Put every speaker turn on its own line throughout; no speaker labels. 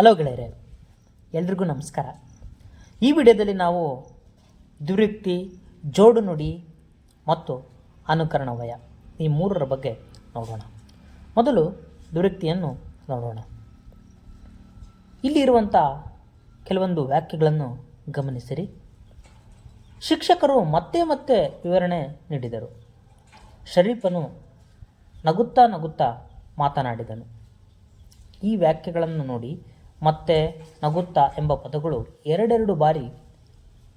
Hello ಗೆಳೆಯರೆ, ಎಲ್ರಿಗೂ ನಮಸ್ಕಾರ. ಈ ವಿಡಿಯೋದಲ್ಲಿ ನಾವು ದುರ್ಯುಕ್ತಿ ಜೋಡು ನುಡಿ ಮತ್ತು ಅನುಕರಣವಯ ಈ ಮೂರರ ಬಗ್ಗೆ ನೋಡೋಣ. ಮೊದಲು ದುರ್ಯುಕ್ತಿಯನ್ನು ನೋಡೋಣ. ಇಲ್ಲಿರುವಂಥ ಕೆಲವೊಂದು ವ್ಯಾಖ್ಯೆಗಳನ್ನು ಗಮನಿಸಿರಿ. ಶಿಕ್ಷಕರು ಮತ್ತೆ ಮತ್ತೆ ವಿವರಣೆ ನೀಡಿದರು. ಶರೀಫನು ನಗುತ್ತಾ ನಗುತ್ತಾ ಮಾತನಾಡಿದನು. ಈ ವ್ಯಾಖ್ಯೆಗಳನ್ನು ನೋಡಿ ಮತ್ತೆ ನಗುತ್ತಾ ಎಂಬ ಪದಗಳು ಎರಡೆರಡು ಬಾರಿ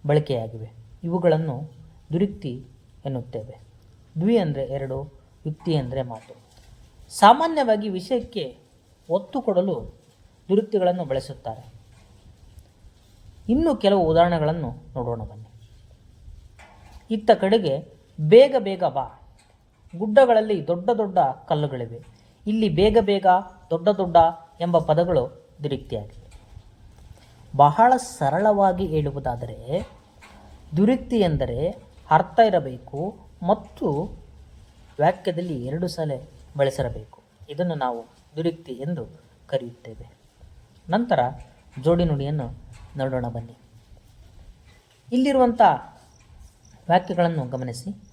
ಬಳಕೆಯಾಗಿವೆ. ಇವುಗಳನ್ನು ದುರಿಕ್ತಿ ಎನ್ನುತ್ತೇವೆ. ದ್ವಿ ಅಂದರೆ ಎರಡು, ಯುಕ್ತಿ ಅಂದರೆ ಮಾತು. ಸಾಮಾನ್ಯವಾಗಿ ವಿಷಯಕ್ಕೆ ಒತ್ತು ಕೊಡಲು ದುರುಕ್ತಿಗಳನ್ನು ಬಳಸುತ್ತಾರೆ. ಇನ್ನು ಕೆಲವು ಉದಾಹರಣೆಗಳನ್ನು ನೋಡೋಣ ಬನ್ನಿ. ಇತ್ತ ಕಡೆಗೆ ಬೇಗ ಬೇಗ ಬಾ. ಗುಡ್ಡಗಳಲ್ಲಿ ದೊಡ್ಡ ದೊಡ್ಡ ಕಲ್ಲುಗಳಿವೆ. ಇಲ್ಲಿ ಬೇಗ ಬೇಗ ದೊಡ್ಡ ದೊಡ್ಡ ಎಂಬ ಪದಗಳು ದುರುಕ್ತಿಯಾಗಿವೆ ಬಹಳ ಸರಳವಾಗಿ ಹೇಳುವುದಾದರೆ, ದುರಿಕ್ತಿ ಎಂದರೆ ಅರ್ಥ ಇರಬೇಕು ಮತ್ತು ವಾಕ್ಯದಲ್ಲಿ ಎರಡು ಸಲ ಬಳಸಿರಬೇಕು. ಇದನ್ನು ನಾವು ದುರಿಕ್ತಿ ಎಂದು ಕರೆಯುತ್ತೇವೆ. ನಂತರ ಜೋಡಿ ನುಡಿಯನ್ನು ನೋಡೋಣ ಬನ್ನಿ. ಇಲ್ಲಿರುವಂಥ ವಾಕ್ಯಗಳನ್ನು ಗಮನಿಸಿ.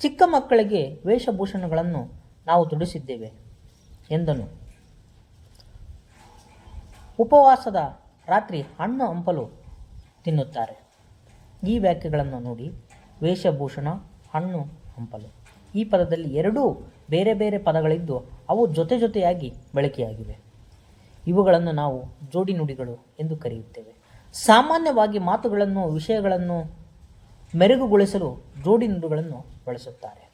ಚಿಕ್ಕ ಮಕ್ಕಳಿಗೆ ವೇಷಭೂಷಣಗಳನ್ನು ನಾವು ದುಡಿಸಿದ್ದೇವೆ ಎಂದನು. ಉಪವಾಸದ ರಾತ್ರಿ ಹಣ್ಣು ಹಂಪಲು ತಿನ್ನುತ್ತಾರೆ. ಈ ವ್ಯಾಖ್ಯೆಗಳನ್ನು ನೋಡಿ ವೇಷಭೂಷಣ, ಹಣ್ಣು ಹಂಪಲು. ಈ ಪದದಲ್ಲಿ ಎರಡೂ ಬೇರೆ ಬೇರೆ ಪದಗಳಿದ್ದು ಅವು ಜೊತೆ ಜೊತೆಯಾಗಿ ಬಳಕೆಯಾಗಿವೆ. ಇವುಗಳನ್ನು ನಾವು ಜೋಡಿ ನುಡಿಗಳು ಎಂದು ಕರೆಯುತ್ತೇವೆ. ಸಾಮಾನ್ಯವಾಗಿ ಮಾತುಗಳನ್ನು, ವಿಷಯಗಳನ್ನು ಮೆರುಗುಗೊಳಿಸಲು ಜೋಡಿ ನುಡಿಗಳನ್ನು ಬಳಸುತ್ತಾರೆ.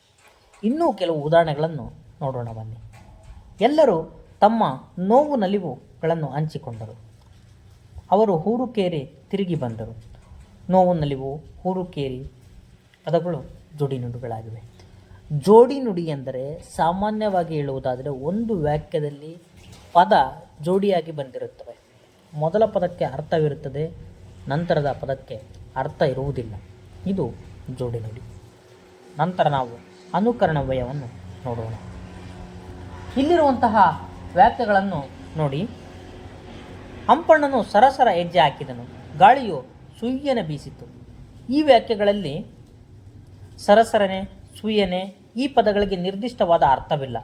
ಇನ್ನೂ ಕೆಲವು ಉದಾಹರಣೆಗಳನ್ನು ನೋಡೋಣ ಬನ್ನಿ. ಎಲ್ಲರೂ ತಮ್ಮ ನೋವು ನಲಿವುಗಳನ್ನು ಹಂಚಿಕೊಂಡರು. ಅವರು ಹೂರುಕೇರಿ ತಿರುಗಿ ಬಂದರು. ನೋವು ನಲಿವು ಹೂರುಕೇರಿ ಪದಗಳು ಜೋಡಿ ನುಡಿಗಳಾಗಿವೆ ಜೋಡಿ ನುಡಿ ಎಂದರೆ ಸಾಮಾನ್ಯವಾಗಿ ಹೇಳುವುದಾದರೆ ಒಂದು ವಾಕ್ಯದಲ್ಲಿ ಪದ ಜೋಡಿಯಾಗಿ ಬಂದಿರುತ್ತವೆ. ಮೊದಲ ಪದಕ್ಕೆ ಅರ್ಥವಿರುತ್ತದೆ, ನಂತರದ ಪದಕ್ಕೆ ಅರ್ಥ ಇರುವುದಿಲ್ಲ. ಇದು ಜೋಡಿ ನುಡಿ ನಂತರ ನಾವು ಅನುಕರಣ ವ್ಯಯವನ್ನು ನೋಡೋಣ. ಇಲ್ಲಿರುವಂತಹ ವ್ಯಾಖ್ಯೆಗಳನ್ನು ನೋಡಿ. ಹಂಪಣ್ಣನು ಸರಸರ ಹೆಜ್ಜೆ ಹಾಕಿದನು. ಗಾಳಿಯು ಸುಯ್ಯನ ಬೀಸಿತು. ಈ ವ್ಯಾಖ್ಯೆಗಳಲ್ಲಿ ಸರಸರನೆ, ಸುಯ್ಯನೆ ಈ ಪದಗಳಿಗೆ ನಿರ್ದಿಷ್ಟವಾದ ಅರ್ಥವಿಲ್ಲ.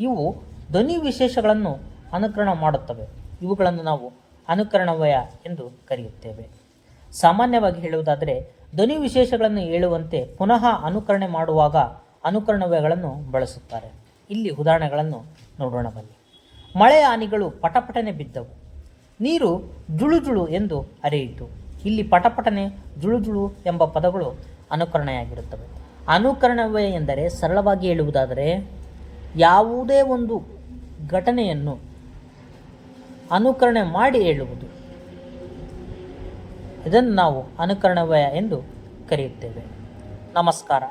ಇವು ಧ್ವನಿ ವಿಶೇಷಗಳನ್ನು ಅನುಕರಣ ಮಾಡುತ್ತವೆ. ಇವುಗಳನ್ನು ನಾವು ಅನುಕರಣವಯ ಎಂದು ಕರೆಯುತ್ತೇವೆ. ಸಾಮಾನ್ಯವಾಗಿ ಹೇಳುವುದಾದರೆ, ಧ್ವನಿ ವಿಶೇಷಗಳನ್ನು ಹೇಳುವಂತೆ ಪುನಃ ಅನುಕರಣೆ ಮಾಡುವಾಗ ಅನುಕರಣವಯಗಳನ್ನು ಬಳಸುತ್ತಾರೆ. ಇಲ್ಲಿ ಉದಾಹರಣೆಗಳನ್ನು ನೋಡೋಣ ಬನ್ನಿ. ಮಳೆಯ ಹಾನಿಗಳು ಪಟಪಟನೆ ಬಿದ್ದವು. ನೀರು ಜುಳುಜುಳು ಜುಳು ಎಂದು ಅರಿಯಿತು. ಇಲ್ಲಿ ಪಟಪಟನೆ ಜುಳುಜುಳು ಜುಳು ಎಂಬ ಪದಗಳು ಅನುಕರಣೆಯಾಗಿರುತ್ತವೆ. ಅನುಕರಣವೇ ಎಂದರೆ ಸರಳವಾಗಿ ಹೇಳುವುದಾದರೆ ಯಾವುದೇ ಒಂದು ಘಟನೆಯನ್ನು ಅನುಕರಣೆ ಮಾಡಿ ಹೇಳುವುದು. ಇದನ್ನು ನಾವು ಅನುಕರಣವಯ ಎಂದು ಕರೆಯುತ್ತೇವೆ. ನಮಸ್ಕಾರ.